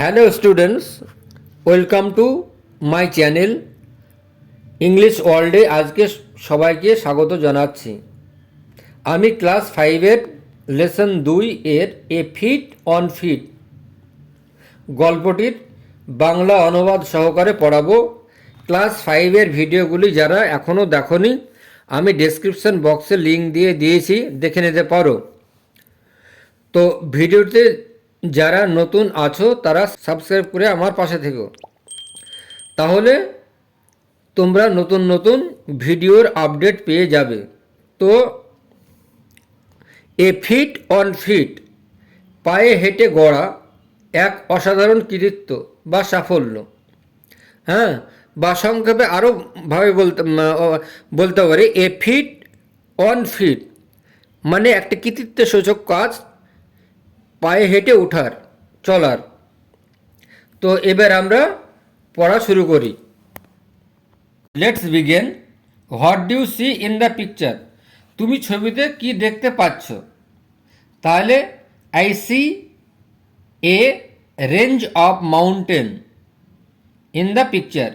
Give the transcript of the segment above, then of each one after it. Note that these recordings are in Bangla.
Hello students welcome to my channel English ওয়ার্ল্ডে আজকে সবাইকে স্বাগত জানাচ্ছি। আমি ক্লাস ফাইভের লেসন দুই এর এ ফিট অন ফিট গল্পটির বাংলা অনুবাদ সহকারে পড়াবো। ক্লাস ফাইভের ভিডিওগুলি যারা এখনও দেখনি, আমি ডেসক্রিপশন বক্সে লিঙ্ক দিয়ে দিয়েছি, দেখে নিতে পারো। তো ভিডিওতে যারা নতুন আছো, তারা সাবস্ক্রাইব করে আমার পাশে থেকো। তাহলে তোমরা নতুন নতুন ভিডিওর আপডেট পেয়ে যাবে। তো, এ ফিট অন ফিট, পায়ে হেঁটে গড়া এক অসাধারণ কৃতিত্ব বা সাফল্য। হ্যাঁ বা সংক্ষেপে আরও ভাবে বলতে বলতে পারি, এ ফিট অন ফিট মানে একটা কৃতিত্ব সূচক কাজ পায়ে হেঁটে ওঠার চলার। তো এবার আমরা পড়া শুরু করি। Let's begin what do you see in the picture তুমি ছবিতে কি দেখতে পাচ্ছ? তাহলে I see a range of mountain in the picture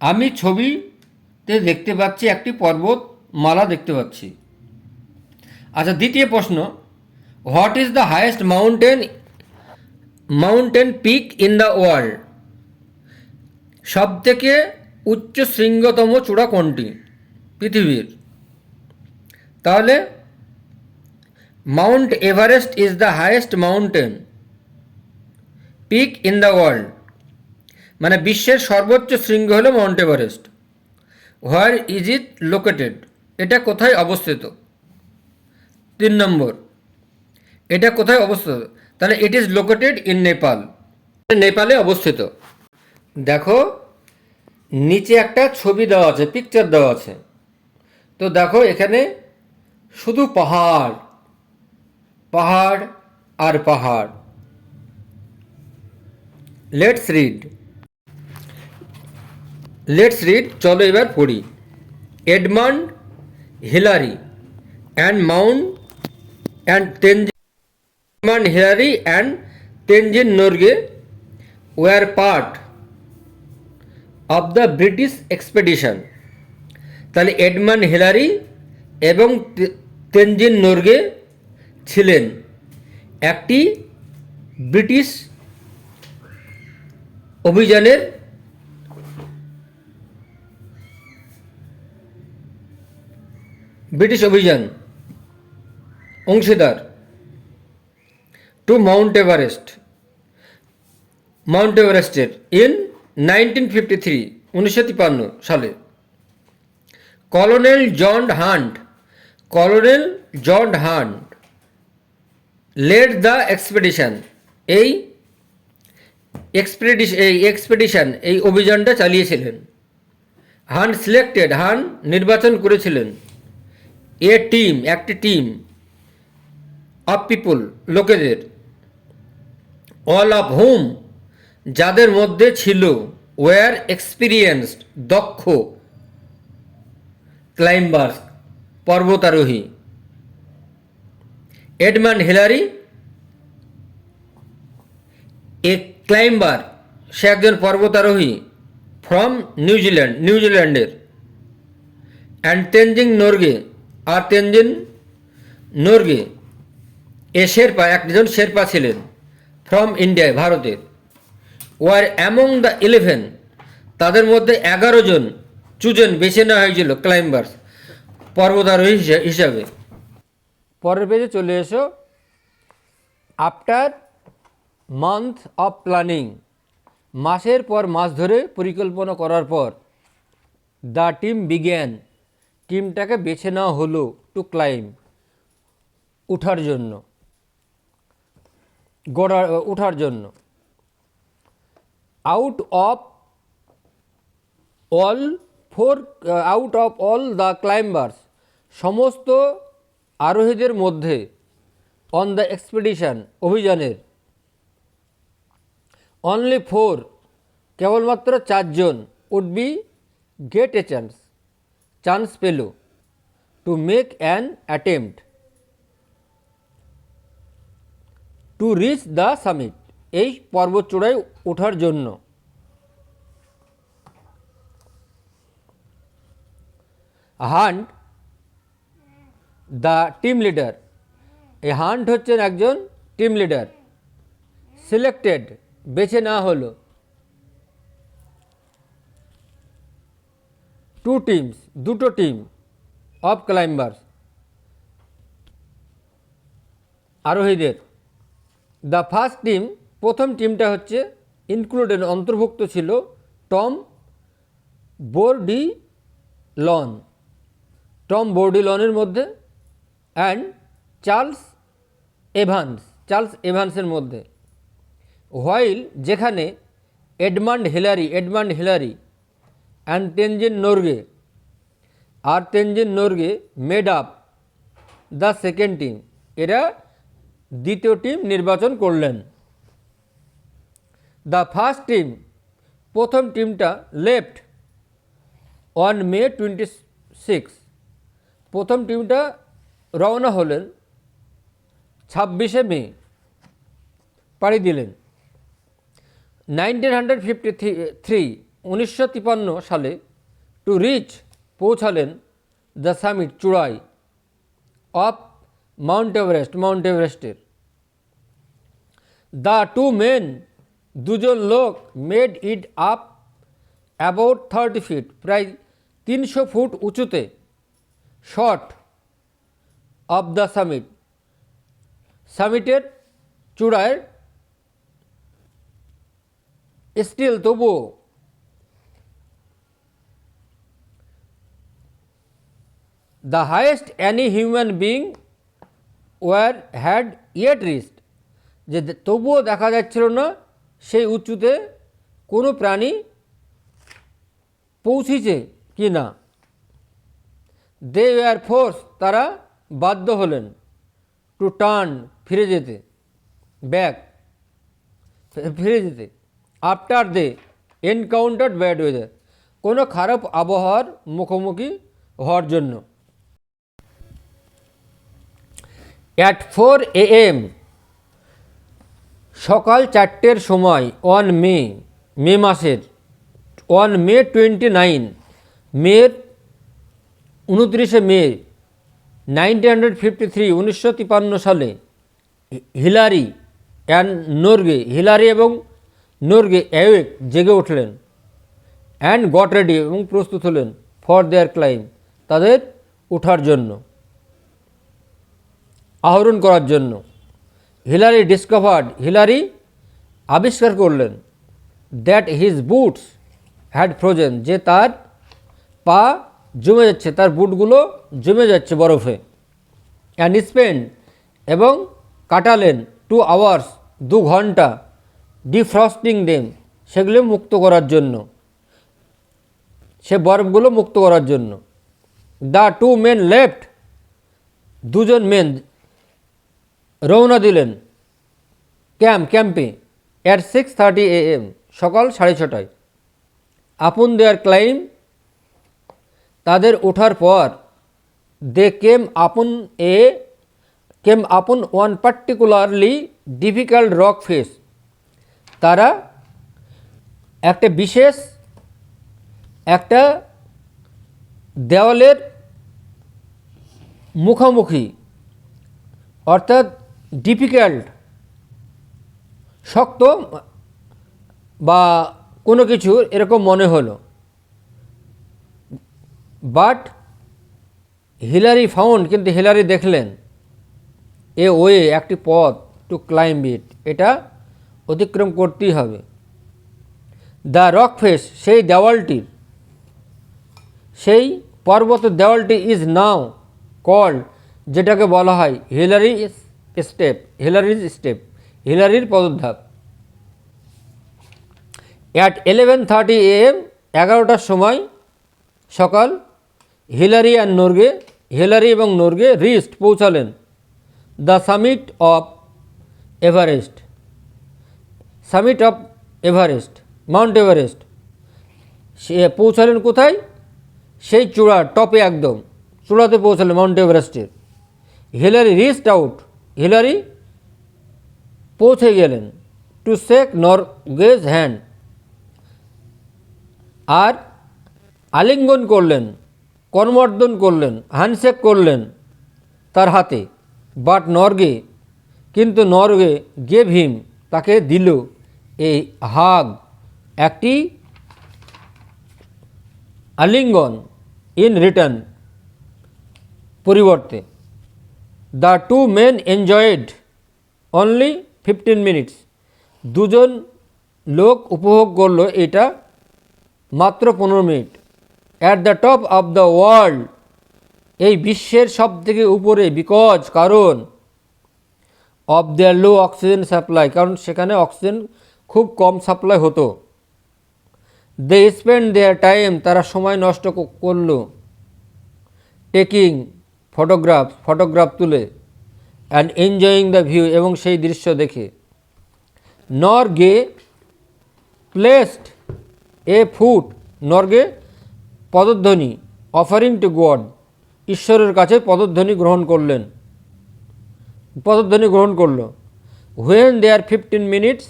আমি ছবিতে দেখতে পাচ্ছি একটি পর্বত মালা দেখতে পাচ্ছি। আচ্ছা দ্বিতীয় প্রশ্ন। What is the highest mountain mountain peak in the world সব থেকে উচ্চ শৃঙ্গতম চূড়া কোনটি? পৃথিবীর। তাহলে Mount Everest is the highest mountain peak in the world মানে বিশ্বের সর্বোচ্চ শৃঙ্গ হলো Mount Everest where is it located এটা কোথায় অবস্থিত? তিন নম্বর। এটা কোথায় অবস্থিত? তাহলে it is located in Nepal নেপালে অবস্থিত। দেখো, নিচে একটা ছবি দেওয়া আছে পিকচার দেওয়া আছে। তো দেখো, এখানে শুধু পাহাড় পাহাড় আর পাহাড়। লেটস রিড লেটস রিড চলো এবার পড়ি। Edmund Hillary and mount and Tenzing Edmund Hillary and Tenzing Norgay were part of the British expedition তাহলে এডমান্ড হিলারি এবং তেনজিন নোরগে ছিলেন একটি ব্রিটিশ অভিযানের ব্রিটিশ অভিযান অংশীদার। টু মাউন্ট এভারেস্ট মাউন্ট এভারেস্টের ইন নাইনটিন ফিফটি থ্রি উনিশশো তিপ্পান্ন সালে। Colonel John Hunt colonel John Hunt led the expedition এই এক্সপেডিশন এই এক্সপেডিশন এই অভিযানটা চালিয়েছিলেন। হান সিলেক্টেড হান নির্বাচন করেছিলেন। এ টিম একটি টিম অফ পিপুল লোকেদের। অল অফ হুম যাদের মধ্যে ছিল ওয়ার এক্সপিরিয়েন্সড দক্ষ ক্লাইম্বার্স পর্বতারোহী। এডমান্ড হিলারি এ ক্লাইম্বার সে একজন পর্বতারোহী ফ্রম নিউজিল্যান্ড নিউজিল্যান্ডের অ্যান্ড তেনজিং নোরগে আর তেনজিন নোরগে এ শেরপা, একজন শেরপা ছিলেন। ফ্রম ইন্ডিয়ায় ভারতের ওয়ার অ্যামং দ্য ইলেভেন তাদের মধ্যে এগারো জন চুজন বেছে নেওয়া হয়েছিল ক্লাইম্বার্স পর্বতারোহী হিসা- হিসাবে। পরের পেজে চলে এসো। আফটার মান্থ অফ প্ল্যানিং মাসের পর মাস ধরে পরিকল্পনা করার পর দ্য টিম বিজ্ঞান টিমটাকে বেছে নেওয়া হলো টু ক্লাইম উঠার জন্য। গড়া উঠার জন্য। Out of all four out of all the climbers সমস্ত আরোহীদের মধ্যে অন দ্য এক্সপিডিশন অভিযানের অনলি ফোর কেবলমাত্র চারজন would be get a chance chance পেল to make an attempt to reach the summit এই পর্বতচূড়ায় ওঠার জন্য। হান্ট দ্য টিম লিডার এই হান্ট হচ্ছেন একজন টিম লিডার সিলেক্টেড বেছে নেওয়া হলো। টু টিমস দুটো টিম অফ ক্লাইম্বার্স আরোহীদের। দ্য ফার্স্ট টিম প্রথম টিমটা হচ্ছে ইনক্লুডেড অন্তর্ভুক্ত ছিল টম বোর্ডি লন টম বোর্ডি লনের মধ্যে অ্যান্ড চার্লস এভান্স চার্লস এভান্সের মধ্যে। হোয়াইল যেখানে Edmund Hillary Edmund Hillary and Tenzing Norgay R Tenzing Norgay made up the second team এরা দ্বিতীয় টিম নির্বাচন করলেন। দ্য ফার্স্ট টিম প্রথম টিমটা left on May twenty six প্রথম টিমটা রওনা হলেন ছাব্বিশে মে, পাড়ি দিলেন। নাইনটিন হান্ড্রেড ফিফটি থ্রি উনিশশো তিপান্ন সালে টু রিচ পৌঁছালেন দ্য সামিট চূড়াই অফ মাউন্ট এভারেস্ট মাউন্ট এভারেস্টের দ্য টু মেন দুজন লোক made it up about thirty feet প্রায় তিনশো ফুট উঁচুতে শর্ট অফ দ্য সামিট সামিটের চূড়ায় স্টিল তবুও the highest any human being were had yet reached, যে তবুও দেখা যাচ্ছিল না সেই উঁচুতে কোনো প্রাণী পৌঁছেছে কি না। দে ওয়ার ফোর্স তারা বাধ্য হলেন টু টার্ন ফিরে যেতে ব্যাক ফিরে যেতে। After they encounter bad weather কোনো খারাপ আবহাওয়ার মুখোমুখি হওয়ার জন্য। অ্যাট ফোর এ এম সকাল চারটের সময় ওয়ান মে মে মাসের ওয়ান মে টোয়েন্টি নাইন মের উনত্রিশে May nineteen hundred fifty three উনিশশো তিপান্ন সালে, হিলারি অ্যান্ড নোরগে, হিলারি এবং নোরগে অ্যাওয়েক জেগে উঠলেন অ্যান্ড গট রেডি এবং প্রস্তুত হলেন ফর দেয়ার ক্লাইম তাদের ওঠার জন্য। আহরণ করার জন্য হিলারি ডিসকভার্ড হিলারি আবিষ্কার করলেন that his boots had frozen যে তার পা জমে যাচ্ছে, তার বুটগুলো জমে যাচ্ছে বরফে অ্যান্ড স্পেন্ড এবং কাটালেন টু আওয়ার্স দু ঘণ্টা ডিফ্রস্টিং দেম সেগুলো মুক্ত করার জন্য, সে বরফগুলো মুক্ত করার জন্য। দ্য টু মেন লেফট দুজন মেন রওনা দিলেন। ক্যাম্প, ক্যাম্পে। At six thirty A M সকাল সাড়ে ছটায়। আপন দেয়ার ক্লাইম তাদের ওঠার পর দে কেম upon a came upon one particularly difficult rock face তারা একটা বিশেষ, একটা দেওয়ালের মুখোমুখি। অর্থাৎ ডিফিকাল্ট শক্ত বা কোনো কিছু এরকম মনে হলো। বাট হিলারি ফাউন্ড কিন্তু হিলারি দেখলেন, এ ওয়ে একটি পথ টু ক্লাইম্ব ইট এটা অতিক্রম করতেই হবে। দ্য রক ফেস সেই দেওয়ালটির, সেই পর্বত দেওয়ালটি ইজ নাও কল্ড যেটাকে বলা হয় হিলারি স্টেপ, হিলারির স্টেপ, হিলারির পদধাপ। অ্যাট ইলেভেন থার্টি এম এগারোটার সময় সকাল, হিলারি অ্যান্ড নর্গে, হিলারি এবং নর্গে রিস্ট পৌঁছালেন। The summit of Everest summit of Everest Mount Everest সে পৌঁছালেন কোথায়? সেই চূড়া, টপে একদম। চূড়াতে পৌঁছালেন মাউন্ট এভারেস্টের হিলারি রিস্ট আউট হিলারি পৌঁছে গেলেন টু শেক নরগেজ হ্যান্ড আর আলিঙ্গন করলেন, কর্মর্দন করলেন, হ্যান্ডশেক করলেন তার হাতে। বাট নরগে, কিন্তু নরগে গেভ হিম তাকে দিল এই হাগ, একটি আলিঙ্গন ইন রিটার্ন পরিবর্তে। The two men enjoyed only fifteen minutes দুজন লোক উপভোগ করল এটা মাত্র পনেরো minute. At the top of the world এই বিশ্বের সব থেকে উপরে বিকজ কারণ of their low oxygen supply কারণ সেখানে অক্সিজেন খুব কম সাপ্লাই হতো। দে স্পেন্ড দেয়ার টাইম তারা সময় নষ্ট করল। টেকিং ফটোগ্রাফ ফটোগ্রাফ তুলে অ্যান্ড এনজয়িং দ্য ভিউ এবং সেই দৃশ্য দেখে। Norgay placed a foot Norgay পদধ্বনি offering to God ঈশ্বরের কাছে পদধ্বনি গ্রহণ করলেন। পদধ্বনি গ্রহণ করল। When their fifteen minutes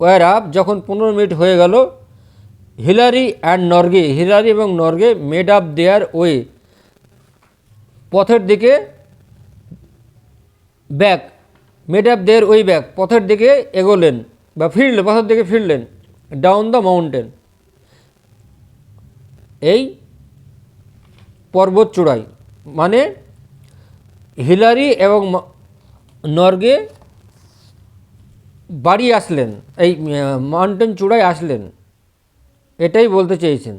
were up যখন পনেরো মিনিট হয়ে গেল হিলারি অ্যান্ড নর্গে হিলারি এবং Norgay made up their way পথের দিকে ব্যাক মেড আপ দেয়ার ওই ব্যাক পথের দিকে এগোলেন বা ফিরলেন, পথের দিকে ফিরলেন ডাউন দ্য মাউন্টেন এই পর্বত চূড়ায় মানে হিলারি এবং নর্গে বাড়ি আসলেন, এই মাউন্টেন চূড়ায় আসলেন। এটাই বলতে চেয়েছেন।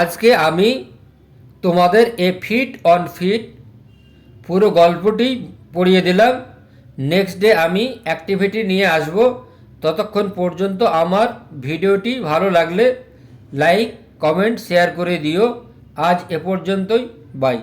আজকে আমি তোমাদের এ ফিট অন ফিট পুরো গল্পটি পড়িয়ে দিলাম। নেক্সট ডে আমি অ্যাক্টিভিটি নিয়ে আসব। ততক্ষণ পর্যন্ত আমার ভিডিওটি ভালো লাগলে লাইক কমেন্ট শেয়ার করে দিও। আজ এ পর্যন্তই। বাই